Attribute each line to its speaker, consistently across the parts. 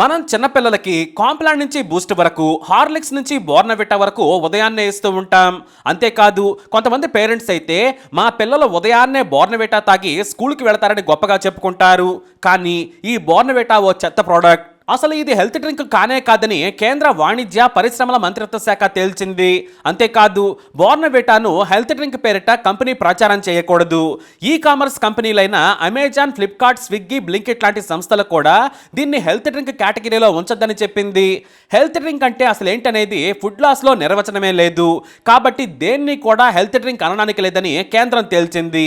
Speaker 1: మనం చిన్నపిల్లలకి కాంప్లాన్ నుంచి బూస్ట్ వరకు హార్లిక్స్ నుంచి బోర్నవిటా వరకు ఉదయాన్నే ఇస్తూ ఉంటాం. అంతేకాదు కొంతమంది పేరెంట్స్ అయితే మా పిల్లలు ఉదయాన్నే బోర్నవిటా తాగి స్కూల్కి వెళతారని గొప్పగా చెప్పుకుంటారు. కానీ ఈ బోర్నవిటా ఓ చెత్త ప్రోడక్ట్. అసలు ఇది హెల్త్ డ్రింక్ కానే కాదని కేంద్ర వాణిజ్య పరిశ్రమల మంత్రిత్వ శాఖ తేల్చింది. అంతేకాదు బోర్నవేటాను హెల్త్ డ్రింక్ పేరిట కంపెనీ ప్రచారం చేయకూడదు. ఈ కామర్స్ కంపెనీలైన అమెజాన్ ఫ్లిప్కార్ట్ స్విగ్గీ బ్లింకిట్ లాంటి సంస్థలు కూడా దీన్ని హెల్త్ డ్రింక్ కేటగిరీలో ఉంచొద్దని చెప్పింది. హెల్త్ డ్రింక్ అంటే అసలు ఏంటనేది ఫుడ్ లాస్లో నిర్వచనమే లేదు. కాబట్టి దేన్ని కూడా హెల్త్ డ్రింక్ అనడానికి లేదని కేంద్రం తేల్చింది.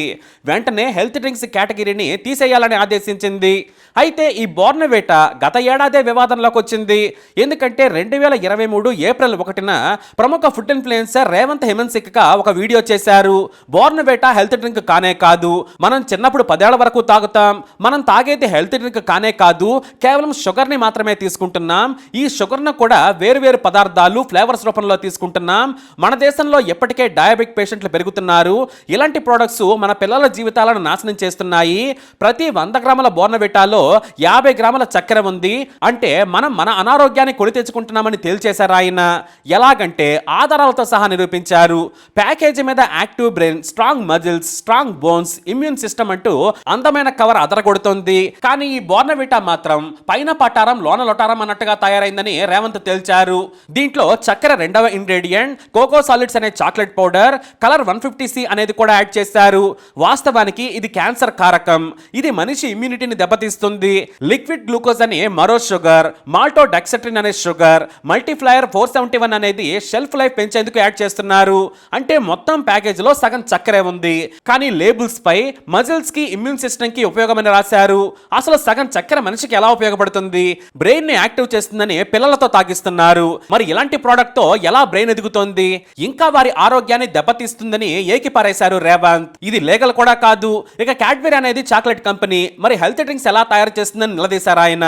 Speaker 1: వెంటనే హెల్త్ డ్రింక్స్ కేటగిరీని తీసేయాలని ఆదేశించింది. అయితే ఈ బోర్నవేట గత ఏడాది వివాదంలోకి వచ్చింది. ఎందుకంటే రెండు వేల ఇరవై మూడు ఏప్రిల్ ఒకటిన ప్రముఖ ఫుడ్ ఇన్ఫ్లుయెన్సర్ రేవంత్ హిమన్సిక్గా ఒక వీడియో చేశారు. బోర్నవేట హెల్త్ డ్రింక్ కానే కాదు. మనం చిన్నప్పుడు పదేళ్ళ వరకు తాగుతాం. మనం తాగేది హెల్త్ డ్రింక్ కానే కాదు. కేవలం షుగర్ని మాత్రమే తీసుకుంటున్నాం. ఈ షుగర్ను కూడా వేరు వేరు పదార్థాలు ఫ్లేవర్స్ రూపంలో తీసుకుంటున్నాం. మన దేశంలో ఎప్పటికే డయాబెటిక్ పేషెంట్లు పెరుగుతున్నారు. ఇలాంటి ప్రోడక్ట్స్ మన పిల్లల జీవితాలను నాశనం చేస్తున్నాయి. ప్రతి వంద గ్రాముల బోర్నవిటాలో యాభై గ్రాముల చక్కెర ఉంది. అంటే మనం మన అనారోగ్యాన్ని కొని తెచ్చుకుంటున్నామని తేల్చేశారు ఆయన. ఎలాగంటే ఆధారాలతో సహా నిరూపించారు. ప్యాకేజీ మీద active brain strong muscles strong bones immune system అంటూ అందమైన కవర్ అదరగొడుతుంది. కానీ ఈ బోర్నవిటా మాత్రం పైన పటారం లోన లొటారం అన్నట్టుగా తయారైందని రేవంత్ తేల్చారు. దీంట్లో చక్కెర రెండవ ఇంగ్రీడియంట్ కోకో సాలిడ్స్ అనే chocolate powder colour one fifty C అనేది కూడా యాడ్ చేశారు. వాస్తవానికి ఇది క్యాన్సర్ కారకం. ఇది మనిషి ఇమ్యూనిటీని దెబ్బతీస్తుంది. లిక్విడ్ గ్లూకోజ్ అని మరో షుగర్ మాల్టో డెక్సెట్రిన్ అనే sugar emulsifier four seventy one అనేది షెల్ఫ్ లైఫ్ పెంచేందుకు యాడ్ చేస్తున్నారు. అంటే మొత్తం ప్యాకేజ్లో సగం చక్కెరే ఉంది. కానీ లేబుల్స్ పై మజిల్స్కి ఇమ్యూన్ సిస్టమ్కి ఉపయోగమని రాశారు. అసలు సగం చక్కెర మనిషికి ఎలా ఉపయోగపడుతుంది? బ్రెయిన్ని యాక్టివ్ చేస్తుందని పిల్లలతో తాగిస్తున్నారు. మరి ఇలాంటి ప్రోడక్ట్తో ఎలా బ్రెయిన్ ఎదుగుతోంది? ఇంకా వారి ఆరోగ్యాన్ని దెబ్బతీస్తుందని ఏకిపారేశారు రేవంత్. ఇది లీగల్ కూడా కాదు. ఇక క్యాడ్బెరీ అనేది చాక్లెట్ కంపెనీ. మరి హెల్త్ డ్రింక్స్ ఎలా తయారు చేస్తుందని నిలదీశారు ఆయన.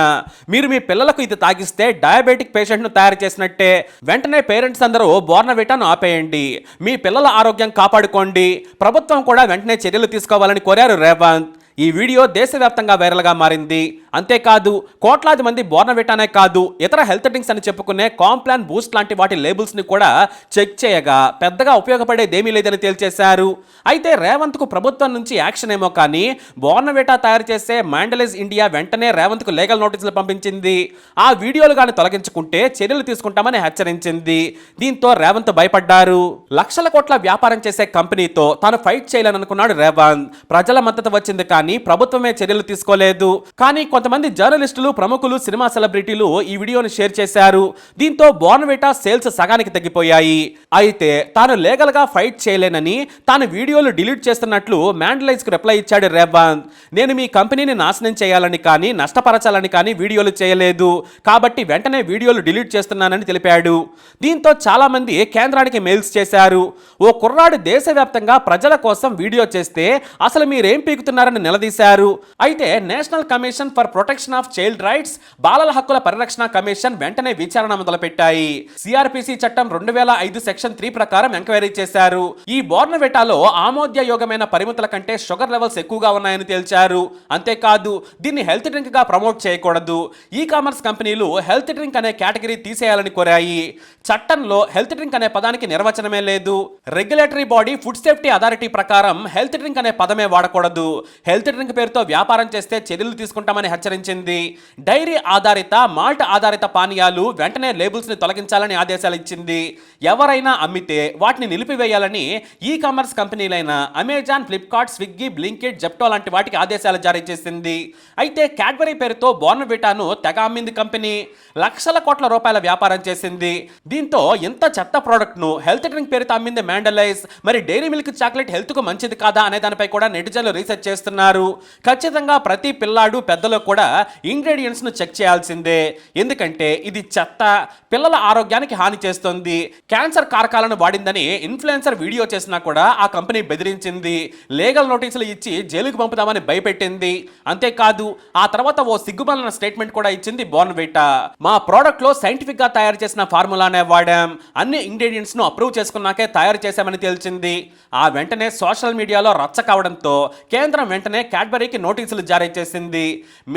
Speaker 1: మీరు మీ పిల్లలకు ఇది తాగిస్తే డయాబెటిక్ పేషెంట్ను తయారు చేసినట్టే. వెంటనే పేరెంట్స్ అందరూ బోర్నవిటాను ఆపేయండి. మీ పిల్లల ఆరోగ్యం కాపాడుకోండి. ప్రభుత్వం కూడా వెంటనే చర్యలు తీసుకోవాలని కోరారు రేవంత్. ఈ వీడియో దేశవ్యాప్తంగా వైరల్గా మారింది. అంతేకాదు కోట్లాది మంది బోర్నవిటానే కాదు ఇతర హెల్త్ డ్రింక్స్ అని చెప్పుకునే కాంప్లాన్ బూస్ట్ లాంటి వాటి లేబుల్స్ని కూడా చెక్ చేయగా పెద్దగా ఉపయోగపడేదేమీ లేదని తేల్చేశారు. అయితే రేవంత్కు ప్రభుత్వం నుంచి యాక్షన్ ఏమో కానీ బోర్నవిటా తయారు చేసే మ్యాండలైజ్ ఇండియా వెంటనే రేవంత్కు లీగల్ నోటీసులు పంపించింది. ఆ వీడియోలు కానీ తొలగించుకుంటే చర్యలు తీసుకుంటామని హెచ్చరించింది. దీంతో రేవంత్ భయపడ్డారు. లక్షల కోట్ల వ్యాపారం చేసే కంపెనీతో తాను ఫైట్ చేయాలనుకున్నాడు రేవంత్. ప్రజల మద్దతు వచ్చింది కానీ ప్రభుత్వమే చర్యలు తీసుకోలేదు. కానీ కొంతమంది జర్నలిస్టులు ప్రముఖులు సినిమా సెలబ్రిటీలు ఈ వీడియోని షేర్ చేశారు. దీంతో బోర్నవిటా సేల్స్ సగానికి తగ్గిపోయాయి. అయితే తాను లీగల్గా ఫైట్ చేయలేనని తాను వీడియోలు డిలీట్ చేస్తున్నట్లు మ్యాండలైజ్కు రిప్లై ఇచ్చాడు రేవంత్ నేను మీ కంపెనీని నాశనం చేయాలని కానీ నష్టపరచాలని కానీ వీడియోలు చేయలేదు. కాబట్టి వెంటనే వీడియోలు డిలీట్ చేస్తున్నానని తెలిపాడు. దీంతో చాలా మంది కేంద్రానికి మెయిల్స్ చేశారు. ఓ కుర్రాడు దేశవ్యాప్తంగా ప్రజల కోసం వీడియో చేస్తే అసలు మీరేం పీకుతున్నారని నిలదీశారు. అయితే National Commission for Protection of Child Rights బాలల హక్కుల పరిరక్షణ కమిషన్ వెంటనే విచారణ మొదలుపెట్టాయి. సిఆర్పిసి చట్టం రెండు వేల ఐదు సెక్షన్ త్రీ ప్రకారం ఎంక్వైరీ చేశారు. ఈ బోర్నవెటాలో ఆమోద్యయోగమైన పరిమితుల కంటే షుగర్ లెవెల్స్ ఎక్కువగా ఉన్నాయని తేల్చారు. అంతేకాదు దీన్ని హెల్త్ డ్రింక్గా ప్రమోట్ చేయకూడదు. ఈ కామర్స్ కంపెనీలు హెల్త్ డ్రింక్ అనే కేటగిరీ తీసేయాలని కోరాయి. చట్టంలో హెల్త్ డ్రింక్ అనే పదానికి నిర్వచనమే లేదు. Regulatory body food safety authority ప్రకారం హెల్త్ డ్రింక్ అనే పదమే వాడకూడదు. హెల్త్ డ్రింక్ పేరుతో వ్యాపారం చేస్తే చర్యలు తీసుకుంటామని హెచ్చరించింది. డైరీ ఆధారిత మాల్ట్ ఆధారిత పానీయాలు వెంటనే లేబుల్స్ని తొలగించాలని ఆదేశాలు ఇచ్చింది. ఎవరైనా అమ్మితే వాటిని నిలిపివేయాలని ఈ కామర్స్ కంపెనీలైన Amazon Flipkart Swiggy Blinkit Zepto లాంటి వాటికి ఆదేశాలు జారీ చేసింది. అయితే క్యాడ్బరీ పేరుతో బోర్నవిటాను తెగ అమ్మింది కంపెనీ. లక్షల కోట్ల రూపాయల వ్యాపారం చేసింది. దీంతో ఇంత చెత్త ప్రోడక్ట్ను హెల్త్ డ్రింక్ పేరుతో అమ్మింది మ్యాండలైజ్. మరి డైరీ మిల్క్ చాక్లెట్ హెల్త్కు మంచిది కాదా అనే దానిపై కూడా నెటిజన్లు రీసెర్చ్ చేస్తున్నారు. ఖచ్చితంగా ప్రతి పిల్లాడు పెద్దలకు కూడా ఇంగ్రీడియంట్స్ను చెక్ చేయాల్సిందే. ఎందుకంటే ఇది చెత్త పిల్లల ఆరోగ్యానికి హాని చేస్తుంది. క్యాన్సర్ కారకాలను వాడిందని ఇన్ఫ్లుయెన్సర్ వీడియో చేసినా కూడా ఆ కంపెనీ బెదిరించింది. లీగల్ నోటీసులు ఇచ్చి జైలుకు పంపుదామని భయపెట్టింది. అంతేకాదు ఆ తర్వాత ఓ సిగ్గుమలన స్టేట్మెంట్ కూడా ఇచ్చింది బోర్న్విటా. మా ప్రోడక్ట్లో సైంటిఫిక్గా తయారు చేసిన ఫార్ములానే వాడాం. అన్ని ఇంగ్రీడియంట్స్ను అప్రూవ్ చేసుకున్నాకే తయారు చేశామని తేల్చింది. ఆ వెంటనే సోషల్ మీడియాలో రచ్చ కావడంతో కేంద్రం వెంటనే క్యాడ్బరీకి నోటీసులు జారీ చేసింది.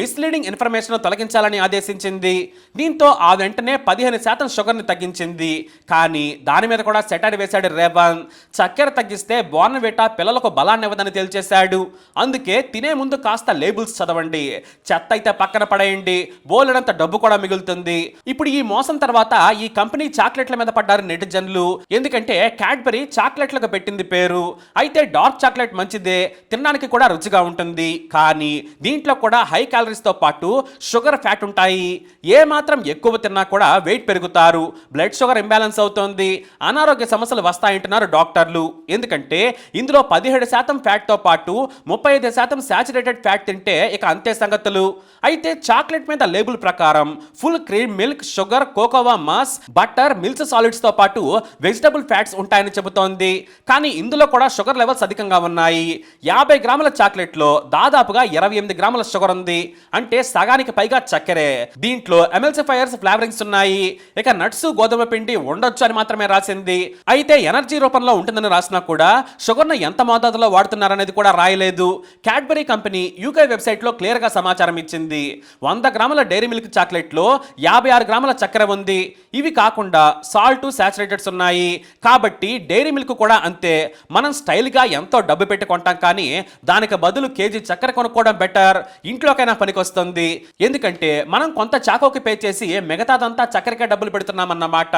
Speaker 1: మిస్లీడింగ్ ఇన్ఫర్మేషన్ తొలగించాలని ఆదేశించింది. దీంతో ఆ వెంటనే పదిహేను శాతం షుగర్ని తగ్గించింది. కానీ దాని మీద కూడా సెటార్ వేశాడు రేవంత్ చక్కెర తగ్గిస్తే బోర్నవేటా పిల్లలకు బలాన్ని ఇవ్వదని తేల్చేశాడు. అందుకే తినే ముందు కాస్త లేబుల్స్ చదవండి. చెత్త అయితే పక్కన పడేయండి. బోలెడంత డబ్బు కూడా మిగులుతుంది. ఇప్పుడు ఈ మోసం తర్వాత ఈ కంపెనీ చాక్లెట్ల మీద పడ్డారు నెటిజన్లు. ఎందుకంటే క్యాడ్బరీ చాక్లెట్లకు పెట్టింది పేరు. అయితే డార్క్ చాక్లెట్ మంచిదే. తినడానికి కూడా రుచిగా ఉంటుంది. కానీ దీంట్లో కూడా హై క్యాలరీ క్యాలరీస్తో పాటు షుగర్ ఫ్యాట్ ఉంటాయి. ఏ మాత్రం ఎక్కువ తిన్నా కూడా వెయిట్ పెరుగుతారు. బ్లడ్ షుగర్ ఇంబ్యాలెన్స్ అవుతోంది. అనారోగ్య సమస్యలు వస్తాయంటున్నారు డాక్టర్లు. ఎందుకంటే ఇందులో పదిహేడు శాతం ఫ్యాట్తో పాటు ముప్పై ఐదు శాతం శాచురేటెడ్ ఫ్యాట్ తింటే ఇక అంతే సంగతులు. అయితే చాక్లెట్ మీద లేబుల్ ప్రకారం full cream milk sugar cocoa mass butter milk సాలిడ్స్తో పాటు వెజిటబుల్ ఫ్యాట్స్ ఉంటాయని చెబుతోంది. కానీ ఇందులో కూడా షుగర్ లెవెల్స్ అధికంగా ఉన్నాయి. యాభై గ్రాముల చాక్లెట్లో దాదాపుగా ఇరవై ఎనిమిది గ్రాముల షుగర్ ఉంది. అంటే సగానికి పైగా చక్కెరే. దీంట్లో ఎమెల్సిఫైయర్స్ ఫ్లేవరింగ్స్ ఉన్నాయి. ఇక నట్స్ గోధుమ పిండి ఉండొచ్చు అని మాత్రమే రాసింది. అయితే ఎనర్జీ రూపంలో ఉంటుందని రాసినా కూడా షుగర్ను ఎంత మోతాదులో వాడుతున్నారనేది కూడా రాయలేదు. క్యాడ్బరీ కంపెనీ యూకే వెబ్సైట్లో క్లియర్గా సమాచారం ఇచ్చింది. వంద గ్రాముల డైరీ మిల్క్ చాక్లెట్లో యాభై ఆరు గ్రాముల చక్కెర ఉంది. ఇవి కాకుండా సాల్ట్ శాచురేటెడ్స్ ఉన్నాయి. కాబట్టి డైరీ మిల్క్ కూడా అంతే. మనం స్టైల్గా ఎంతో డబ్బు పెట్టి కొంటాం కానీ దానికి బదులు కేజీ చక్కెర కొనుక్కోవడం బెటర్ ఇంట్లోకైనా పనికొస్తుంది. ఎందుకంటే మనం కొంత చాకోకి పే చేసి మిగతాదంతా చక్కెరకే డబ్బులు పెడుతున్నామన్నమాట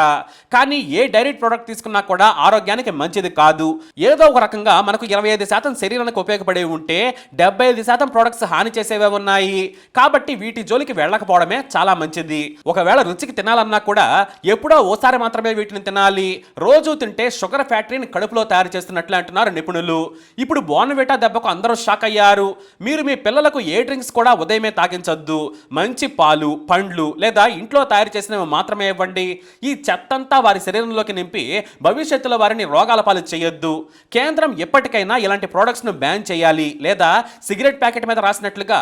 Speaker 1: కానీ ఏ డైరీ ప్రోడక్ట్ తీసుకున్నా కూడా ఆరోగ్యానికి మంచిది కాదు. ఏదో ఒక రకంగా మనకు ఇరవై ఐదు శాతం శరీరానికి ఉపయోగపడే ఉంటే డెబ్బై ఐదు శాతం ప్రోడక్ట్స్ హాని చేసేవే ఉన్నాయి. కాబట్టి వీటి జోలికి వెళ్ళకపోవడమే చాలా మంచిది. ఒకవేళ రుచికి తినాలన్నా కూడా ఎప్పుడో ఓసారి మాత్రమే వీటిని తినాలి. రోజు తింటే షుగర్ ఫ్యాక్టరీని కడుపులో తయారు చేస్తున్నట్లు అంటున్నారు నిపుణులు. ఇప్పుడు బోర్నవిటా దెబ్బకు అందరూ షాక్ అయ్యారు. మీరు మీ పిల్లలకు ఏ డ్రింక్స్ కూడా ఉదయం ఉదయమే తాగించొద్దు. మంచి పాలు పండ్లు లేదా ఇంట్లో తయారు చేసినవి మాత్రమే ఇవ్వండి. ఈ చెత్తంతా వారి శరీరంలోకి నింపి భవిష్యత్తులో వారిని రోగాల పాలు చేయొద్దు. కేంద్రం ఎప్పటికైనా ఇలాంటి ప్రోడక్ట్స్ను బ్యాన్ చేయాలి. లేదా సిగరెట్ ప్యాకెట్ మీద రాసినట్లుగా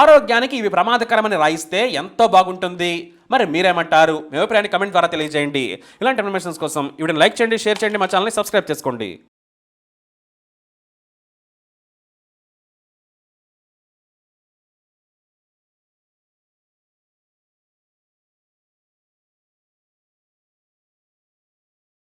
Speaker 1: ఆరోగ్యానికి ఇవి ప్రమాదకరమని రాయిస్తే ఎంతో బాగుంటుంది. మరి మీరేమంటారు? మీ అభిప్రాయాన్ని కమెంట్ ద్వారా తెలియజేయండి. ఇలాంటి ఇన్ఫర్మేషన్స్ కోసం ఇవిడని లైక్ చేయండి షేర్ చేయండి మా ఛానల్ని సబ్స్క్రైబ్ చేసుకోండి.